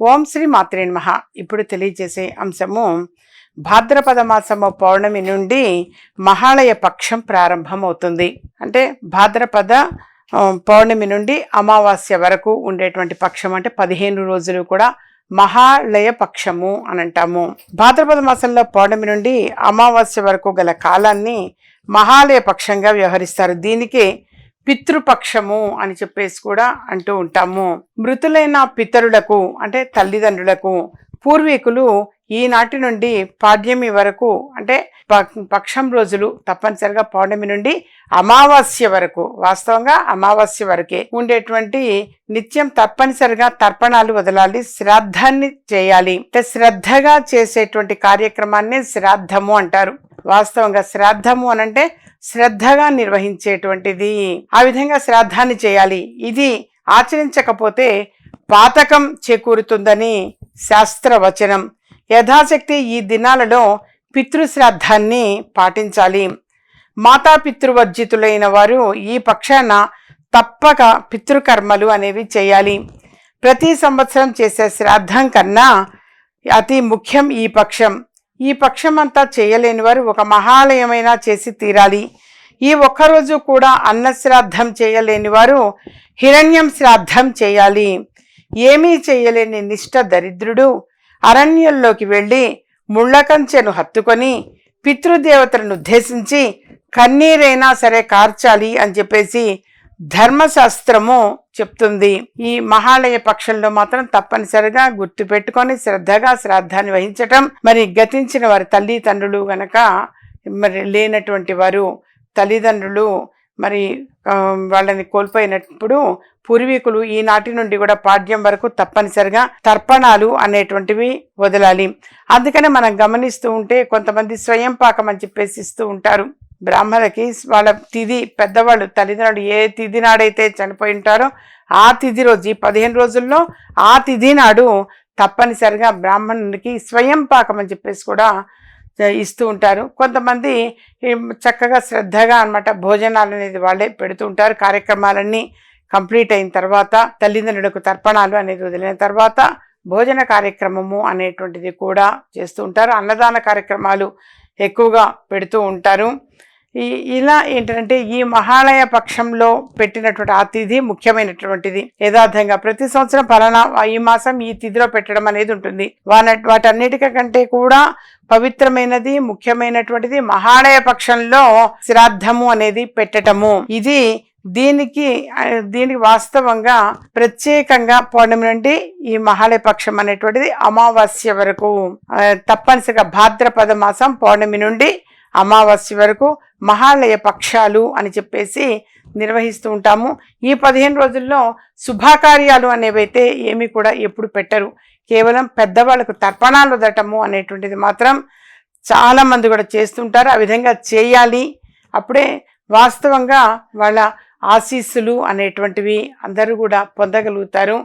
ఓం శ్రీ మాత్రే నమ. ఇప్పుడు తెలియజేసే అంశము భాద్రపద మాసము పౌర్ణమి నుండి మహాళయ పక్షం ప్రారంభమవుతుంది. అంటే భాద్రపద పౌర్ణమి నుండి అమావాస్య వరకు ఉండేటువంటి పక్షం అంటే పదిహేను రోజులు కూడా మహాలయ పక్షము అని అంటాము. భాద్రపద మాసంలో పౌర్ణమి నుండి అమావాస్య వరకు గల కాలాన్ని మహాలయ పక్షంగా వ్యవహరిస్తారు. దీనికి పితృపక్షము అని చెప్పేసి కూడా అంటూ ఉంటాము. మృతులైన పితరులకు అంటే తల్లిదండ్రులకు పూర్వీకులు ఈనాటి నుండి పాడ్యమి వరకు అంటే ప- పక్షం రోజులు తప్పనిసరిగా పౌర్ణమి నుండి అమావాస్య వరకు వాస్తవంగా అమావాస్య వరకే ఉండేటువంటి నిత్యం తప్పనిసరిగా తర్పణాలు వదలాలి శ్రాద్ధాన్ని చేయాలి. అంటే శ్రద్ధగా చేసేటువంటి కార్యక్రమాన్ని శ్రాద్ధము అంటారు. వాస్తవంగా శ్రాద్ధము అనంటే శ్రద్ధగా నిర్వహించేటువంటిది. ఆ విధంగా శ్రాద్ధాన్ని చేయాలి. ఇది ఆచరించకపోతే పాతకం చేకూరుతుందని శాస్త్రవచనం. యథాశక్తి ఈ దినాలలో పితృశ్రాద్ధాన్ని పాటించాలి. మాతాపితృవర్జితులైన వారు ఈ పక్షాన తప్పక పితృకర్మలు అనేవి చేయాలి. ప్రతి సంవత్సరం చేసే శ్రాద్ధం కన్నా అతి ముఖ్యం ఈ పక్షం. ఈ పక్షం అంతా ఒక మహాలయమైనా చేసి తీరాలి. ఈ ఒక్కరోజు కూడా అన్న శ్రాద్ధం చేయలేని వారు హిరణ్యం శ్రాద్ధం చేయాలి. ఏమీ చేయలేని నిష్ఠ దరిద్రుడు అరణ్యంలోకి వెళ్ళి ముళ్ళకంచెను హత్తుకొని పితృదేవతలను ఉద్దేశించి కన్నీరైనా సరే కార్చాలి అని చెప్పేసి ధర్మశాస్త్రము చెప్తుంది. ఈ మహాలయ పక్షంలో మాత్రం తప్పనిసరిగా గుర్తు పెట్టుకొని శ్రద్ధగా శ్రాద్ధాన్ని వహించటం మరి గతించిన వారి తల్లి తండ్రులు గనక మరి లేనటువంటి వారు తల్లిదండ్రులు మరి వాళ్ళని కోల్పోయినప్పుడు పూర్వీకులు ఈనాటి నుండి కూడా పాడ్యం వరకు తప్పనిసరిగా తర్పణాలు అనేటువంటివి వదలాలి. అందుకనే మనం గమనిస్తూ ఉంటే కొంతమంది స్వయం పాకం అని చెప్పేసి ఇస్తూ ఉంటారు. బ్రాహ్మణులకి వాళ్ళ తిథి పెద్దవాళ్ళు తల్లిదండ్రులు ఏ తిది నాడైతే చనిపోయి ఉంటారో ఆ తిథి రోజు ఈ పదిహేను రోజుల్లో ఆ తిది నాడు తప్పనిసరిగా బ్రాహ్మణునికి స్వయం పాకం అని చెప్పేసి కూడా ఇస్తూ ఉంటారు. కొంతమంది చక్కగా శ్రద్ధగా అన్నమాట భోజనాలు అనేది వాళ్ళే పెడుతూ ఉంటారు. కార్యక్రమాలన్నీ కంప్లీట్ అయిన తర్వాత తల్లిదండ్రులకు తర్పణాలు అనేది వదిలిన తర్వాత భోజన కార్యక్రమము అనేటువంటిది కూడా చేస్తూ ఉంటారు. అన్నదాన కార్యక్రమాలు ఎక్కువగా పెడుతూ ఉంటారు. ఈ ఇలా ఏంటంటే ఈ మహాలయ పక్షంలో పెట్టినటువంటి ఆ తిథి ముఖ్యమైనటువంటిది. యథార్థంగా ప్రతి సంవత్సరం ఫలానా ఈ మాసం ఈ తిథిలో పెట్టడం అనేది ఉంటుంది. వాన వాటన్నిటికంటే కూడా పవిత్రమైనది ముఖ్యమైనటువంటిది మహాలయ పక్షంలో శ్రాద్ధము అనేది పెట్టటము. ఇది దీనికి దీనికి వాస్తవంగా ప్రత్యేకంగా పౌర్ణమి నుండి ఈ మహాలయ పక్షం అనేటువంటిది అమావాస్య వరకు తప్పనిసరిగా భాద్రపద మాసం పౌర్ణమి నుండి అమావాస్య వరకు మహాలయ పక్షాలు అని చెప్పేసి నిర్వహిస్తూ ఉంటాము. ఈ పదిహేను రోజుల్లో శుభకార్యాలు అనేవైతే ఏమీ కూడా ఎప్పుడు పెట్టరు. కేవలం పెద్దవాళ్ళకు తర్పణాలు వదటము అనేటువంటిది మాత్రం చాలా మంది కూడా చేస్తుంటారు ఆ విధంగా చేయాలి. అప్పుడే వాస్తవంగా వాళ్ళ ఆశీస్సులు అనేటువంటివి అందరూ కూడా పొందగలుగుతారు.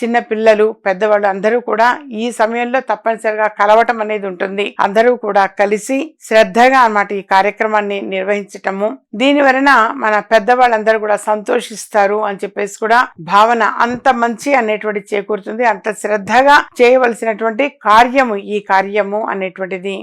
చిన్న పిల్లలు పెద్దవాళ్ళు అందరూ కూడా ఈ సమయంలో తప్పనిసరిగా కలవటం అనేది ఉంటుంది. అందరూ కూడా కలిసి శ్రద్ధగా అన్నమాట ఈ కార్యక్రమాన్ని నిర్వహించటము. దీని వలన మన పెద్దవాళ్ళందరూ కూడా సంతోషిస్తారు అని చెప్పేసి కూడా భావన అంత మంచి అనేటువంటి చేకూరుతుంది. అంత శ్రద్ధగా చేయవలసినటువంటి కార్యము ఈ కార్యము అనేటువంటిది.